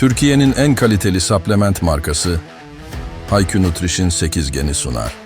Türkiye'nin en kaliteli supplement markası Hayku Nutrition 8 geni sunar.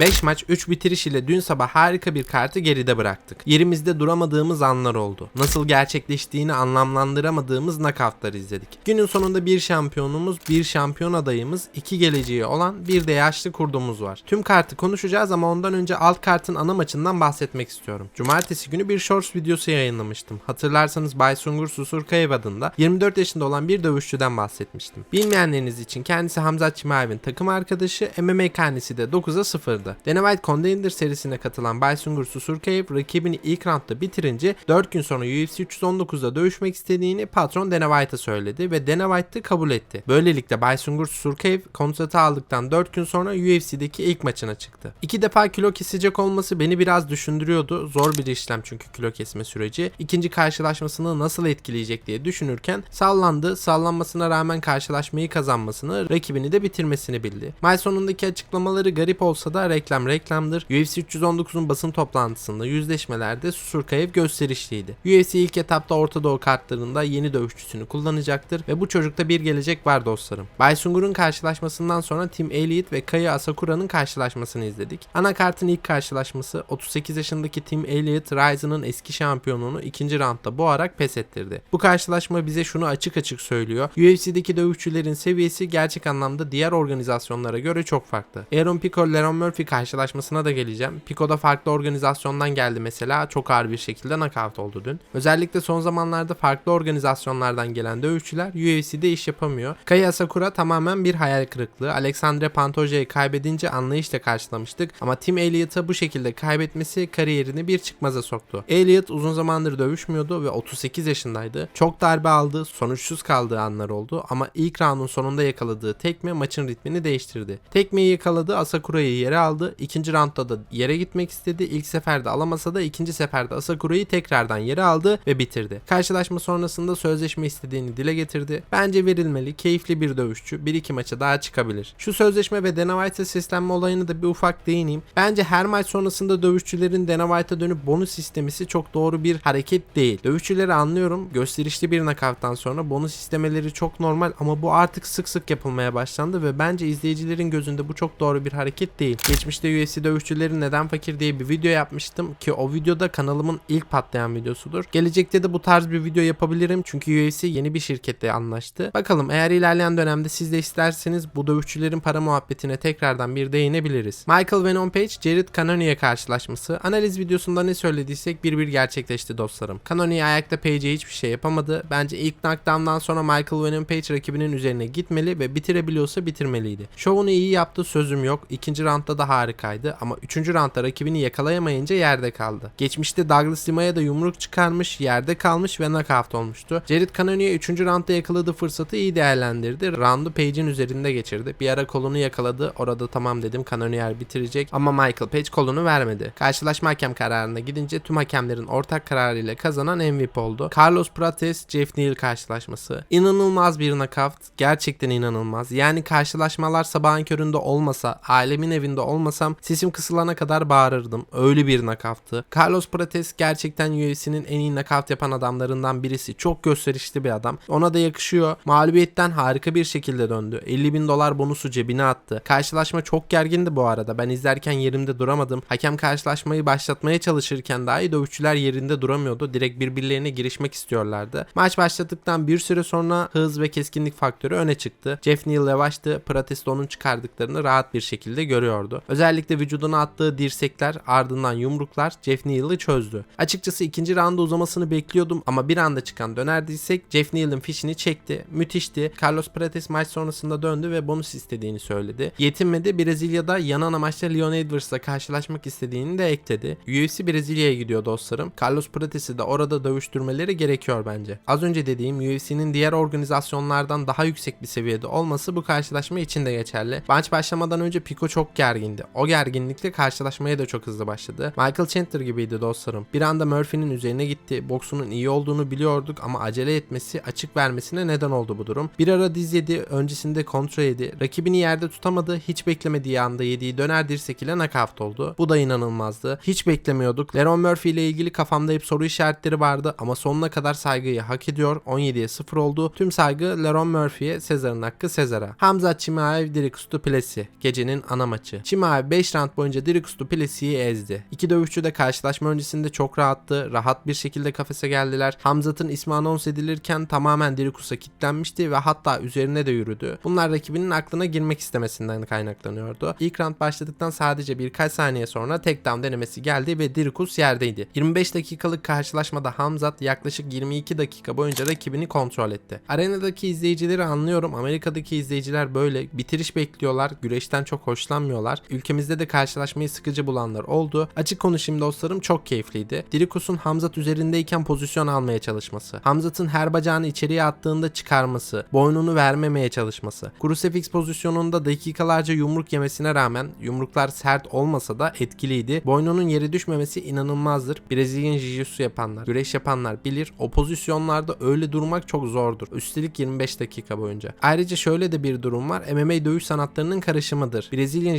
Beş maç 3 bitiriş ile dün sabah harika bir kartı geride bıraktık. Yerimizde duramadığımız anlar oldu. Nasıl gerçekleştiğini anlamlandıramadığımız knockoutlar izledik. Günün sonunda bir şampiyonumuz, bir şampiyon adayımız, iki geleceği olan bir de yaşlı kurdumuz var. Tüm kartı konuşacağız ama ondan önce alt kartın ana maçından bahsetmek istiyorum. Cumartesi günü bir shorts videosu yayınlamıştım. Hatırlarsanız Bay Sungur Susurkayev adında 24 yaşında olan bir dövüşçüden bahsetmiştim. Bilmeyenleriniz için kendisi Hamzat Çimayev'in takım arkadaşı, MMA karnesi de 9'a 0'dı. Dana White Contender serisine katılan Bay Sungur Susurkayev rakibini ilk roundda bitirince 4 gün sonra UFC 319'da dövüşmek istediğini patron Dana White'a söyledi ve Dana White de kabul etti. Böylelikle Bay Sungur Susurkayev kontratı aldıktan 4 gün sonra UFC'deki ilk maçına çıktı. İki defa kilo kesecek olması beni biraz düşündürüyordu. Zor bir işlem çünkü kilo kesme süreci. İkinci karşılaşmasını nasıl etkileyecek diye düşünürken sallandı. Sallanmasına rağmen karşılaşmayı kazanmasını, rakibini de bitirmesini bildi. Maç sonundaki açıklamaları garip olsa da reklam reklamdır. UFC 319'un basın toplantısında yüzleşmelerde Susurkayev gösterişliydi. UFC ilk etapta Orta Doğu kartlarında yeni dövüşçüsünü kullanacaktır ve bu çocukta bir gelecek var dostlarım. Bay Sungur'un karşılaşmasından sonra Tim Elliott ve Kaya Asakura'nın karşılaşmasını izledik. Ana kartın ilk karşılaşması 38 yaşındaki Tim Elliott Ryzen'ın eski şampiyonunu ikinci roundda boğarak pes ettirdi. Bu karşılaşma bize şunu açık açık söylüyor. UFC'deki dövüşçülerin seviyesi gerçek anlamda diğer organizasyonlara göre çok farklı. Aaron Pico, Leron Murphy karşılaşmasına da geleceğim. Pico da farklı organizasyondan geldi mesela. Çok ağır bir şekilde knockout oldu dün. Özellikle son zamanlarda farklı organizasyonlardan gelen dövüşçüler UFC'de iş yapamıyor. Kaya Sakura tamamen bir hayal kırıklığı. Alexandre Pantoja'yı kaybedince anlayışla karşılamıştık ama Tim Elliott'a bu şekilde kaybetmesi kariyerini bir çıkmaza soktu. Elliott uzun zamandır dövüşmüyordu ve 38 yaşındaydı. Çok darbe aldı, sonuçsuz kaldığı anlar oldu ama ilk roundun sonunda yakaladığı tekme maçın ritmini değiştirdi. Tekmeyi yakaladı, Asakura'yı yere aldı. İkinci roundda da yere gitmek istedi. İlk seferde alamasa da ikinci seferde Asakura'yı tekrardan yere aldı ve bitirdi. Karşılaşma sonrasında sözleşme istediğini dile getirdi. Bence verilmeli, keyifli bir dövüşçü. Bir iki maça daha çıkabilir. Şu sözleşme ve Dana White'a seslenme olayını da bir ufak değineyim. Bence her maç sonrasında dövüşçülerin Dana White'a dönüp bonus istemesi çok doğru bir hareket değil. Dövüşçüleri anlıyorum. Gösterişli bir nakavttan sonra bonus istemeleri çok normal ama bu artık sık sık yapılmaya başlandı ve bence izleyicilerin gözünde bu çok doğru bir hareket değil. Geçmişte UFC dövüşçüleri neden fakir diye bir video yapmıştım ki o videoda kanalımın ilk patlayan videosudur. Gelecekte de bu tarz bir video yapabilirim çünkü UFC yeni bir şirketle anlaştı. Bakalım eğer ilerleyen dönemde siz de isterseniz bu dövüşçülerin para muhabbetine tekrardan bir değinebiliriz. Michael Venom Page, Jared Cannonier karşılaşması. Analiz videosunda ne söylediysek bir bir gerçekleşti dostlarım. Cannonier ayakta Page'e hiçbir şey yapamadı. Bence ilk knockdown'dan sonra Michael Venom Page rakibinin üzerine gitmeli ve bitirebiliyorsa bitirmeliydi. Şovunu iyi yaptı sözüm yok. İkinci roundda da harikaydı ama üçüncü roundda rakibini yakalayamayınca yerde kaldı. Geçmişte Douglas Lima'ya da yumruk çıkarmış, yerde kalmış ve knockout olmuştu. Jared Cannonier 3. roundda yakaladığı fırsatı iyi değerlendirdi. Roundu Page'in üzerinde geçirdi. Bir ara kolunu yakaladı. Orada tamam dedim Cannonier bitirecek ama Michael Page kolunu vermedi. Karşılaşma hakem kararına gidince tüm hakemlerin ortak kararıyla kazanan MVP oldu. Carlos Prates, Jeff Neal karşılaşması. İnanılmaz bir knockout. Gerçekten inanılmaz. Yani karşılaşmalar sabahın köründe olmasa, ailemin evinde olmasam sesim kısılana kadar bağırırdım. Öyle bir knockout'tı. Carlos Prates gerçekten UFC'nin en iyi knockout yapan adamlarından birisi. Çok gösterişli bir adam. Ona da yakışıyor. Mağlubiyetten harika bir şekilde döndü. 50 bin dolar bonusu cebine attı. Karşılaşma çok gergindi bu arada. Ben izlerken yerimde duramadım. Hakem karşılaşmayı başlatmaya çalışırken dahi dövüşçüler yerinde duramıyordu. Direkt birbirlerine girişmek istiyorlardı. Maç başladıktan bir süre sonra hız ve keskinlik faktörü öne çıktı. Jeff Neal yavaştı. Prates de onun çıkardıklarını rahat bir şekilde görüyordu. Özellikle vücuduna attığı dirsekler ardından yumruklar Jeff Neal'ı çözdü. Açıkçası ikinci rounda uzamasını bekliyordum ama bir anda çıkan döner dirsek Jeff Neal'ın fişini çekti. Müthişti. Carlos Prates maç sonrasında döndü ve bonus istediğini söyledi. Yetinmedi Brezilya'da yanan amaçla Leon Edwards'la karşılaşmak istediğini de ekledi. UFC Brezilya'ya gidiyor dostlarım. Carlos Prates'i de orada dövüştürmeleri gerekiyor bence. Az önce dediğim UFC'nin diğer organizasyonlardan daha yüksek bir seviyede olması bu karşılaşma için de geçerli. Maç başlamadan önce Pico çok gergindi. Gergindi. O gerginlikle karşılaşmaya da çok hızlı başladı. Michael Chandler gibiydi dostlarım. Bir anda Murphy'nin üzerine gitti. Boksunun iyi olduğunu biliyorduk ama acele etmesi, açık vermesine neden oldu bu durum. Bir ara diz yedi, öncesinde kontra yedi. Rakibini yerde tutamadı. Hiç beklemediği anda yediği döner dirsek ile knockout oldu. Bu da inanılmazdı. Hiç beklemiyorduk. Leron Murphy ile ilgili kafamda hep soru işaretleri vardı ama sonuna kadar saygıyı hak ediyor. 17'ye 0 oldu. Tüm saygı Leron Murphy'ye, Sezar'ın hakkı Sezar'a. Hamza Chimaev Dirks Duplessis. Gecenin ana maçı. Chimaev 5 round boyunca Dirks Duplessis'i ezdi. İki dövüşçü de karşılaşma öncesinde çok rahattı. Rahat bir şekilde kafese geldiler. Hamzat'ın ismi anons edilirken tamamen Dirkus'a kilitlenmişti ve hatta üzerine de yürüdü. Bunlar rakibinin aklına girmek istemesinden kaynaklanıyordu. İlk round başladıktan sadece birkaç saniye sonra takedown denemesi geldi ve Dirkus yerdeydi. 25 dakikalık karşılaşmada Hamzat yaklaşık 22 dakika boyunca rakibini kontrol etti. Arenadaki izleyicileri anlıyorum. Amerika'daki izleyiciler böyle bitiriş bekliyorlar. Güreşten çok hoşlanmıyorlar. Ülkemizde de karşılaşmayı sıkıcı bulanlar oldu. Açık konuşayım dostlarım çok keyifliydi. Dirikus'un Hamzat üzerindeyken pozisyon almaya çalışması. Hamzat'ın her bacağını içeriye attığında çıkarması. Boynunu vermemeye çalışması. Crucifix pozisyonunda dakikalarca yumruk yemesine rağmen yumruklar sert olmasa da etkiliydi. Boynunun yere düşmemesi inanılmazdır. Brezilyan jiu-jitsu yapanlar, güreş yapanlar bilir. O pozisyonlarda öyle durmak çok zordur. Üstelik 25 dakika boyunca. Ayrıca şöyle de bir durum var. MMA dövüş sanatlarının karışımıdır. Brezilyan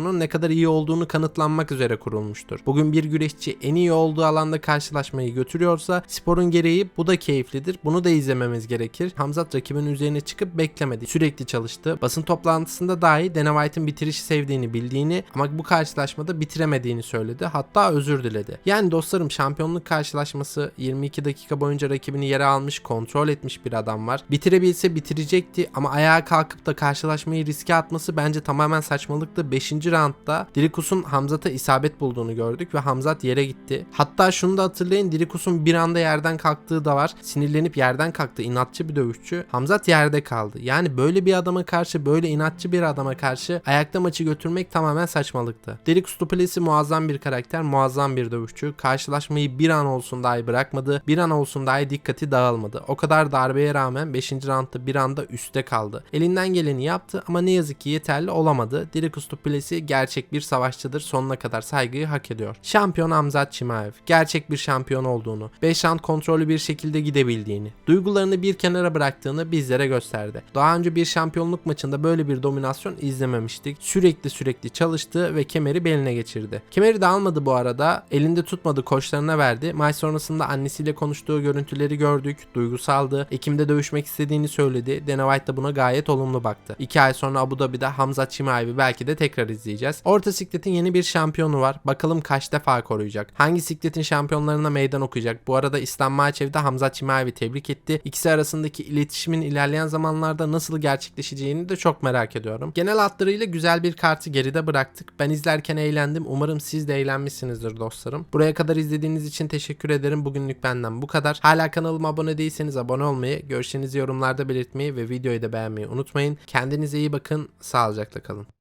jiu-jitsu'sunun ne kadar iyi olduğunu kanıtlanmak üzere kurulmuştur. Bugün bir güreşçi en iyi olduğu alanda karşılaşmayı götürüyorsa sporun gereği bu da keyiflidir. Bunu da izlememiz gerekir. Hamzat rakibin üzerine çıkıp beklemedi. Sürekli çalıştı. Basın toplantısında dahi Dana White'ın bitirişi sevdiğini bildiğini ama bu karşılaşmada bitiremediğini söyledi. Hatta özür diledi. Yani dostlarım şampiyonluk karşılaşması 22 dakika boyunca rakibini yere almış, kontrol etmiş bir adam var. Bitirebilse bitirecekti ama ayağa kalkıp da karşılaşmayı riske atması bence tamamen saçmalıktı. 5. roundda Dirikus'un Hamzat'a isabet bulduğunu gördük ve Hamzat yere gitti. Hatta şunu da hatırlayın Dirikus'un bir anda yerden kalktığı da var. Sinirlenip yerden kalktı. inatçı bir dövüşçü. Hamzat yerde kaldı. Yani böyle bir adama karşı böyle inatçı bir adama karşı ayakta maçı götürmek tamamen saçmalıktı. Dirikus Duplessis muazzam bir karakter, muazzam bir dövüşçü. Karşılaşmayı bir an olsun dahi bırakmadı. Bir an olsun dahi dikkati dağılmadı. O kadar darbeye rağmen 5. roundda bir anda üstte kaldı. Elinden geleni yaptı ama ne yazık ki yeterli olamadı. Dirikus Duplessis gerçek bir savaşçıdır. Sonuna kadar saygıyı hak ediyor. Şampiyon Hamzat Chimaev. Gerçek bir şampiyon olduğunu, 5 round kontrollü bir şekilde gidebildiğini, duygularını bir kenara bıraktığını bizlere gösterdi. Daha önce bir şampiyonluk maçında böyle bir dominasyon izlememiştik. Sürekli sürekli çalıştı ve kemeri beline geçirdi. Kemeri de almadı bu arada. Elinde tutmadı koçlarına verdi. Maç sonrasında annesiyle konuştuğu görüntüleri gördük. Duygusaldı. Ekim'de dövüşmek istediğini söyledi. Dana White da buna gayet olumlu baktı. 2 ay sonra Abu Dhabi'de Hamza Chimaev'i belki de tekrar izleyeceğiz. Orta sikletin yeni bir şampiyonu var. Bakalım kaç defa koruyacak. Hangi sikletin şampiyonlarına meydan okuyacak. Bu arada İslam Maçev de Hamza Chimaev'i tebrik etti. İkisi arasındaki iletişimin ilerleyen zamanlarda nasıl gerçekleşeceğini de çok merak ediyorum. Genel hatlarıyla güzel bir kartı geride bıraktık. Ben izlerken eğlendim. Umarım siz de eğlenmişsinizdir dostlarım. Buraya kadar izlediğiniz için teşekkür ederim. Bugünlük benden bu kadar. Hala kanalıma abone değilseniz abone olmayı, görüşlerinizi yorumlarda belirtmeyi ve videoyu da beğenmeyi unutmayın. Kendinize iyi bakın. Sağlıcakla kalın.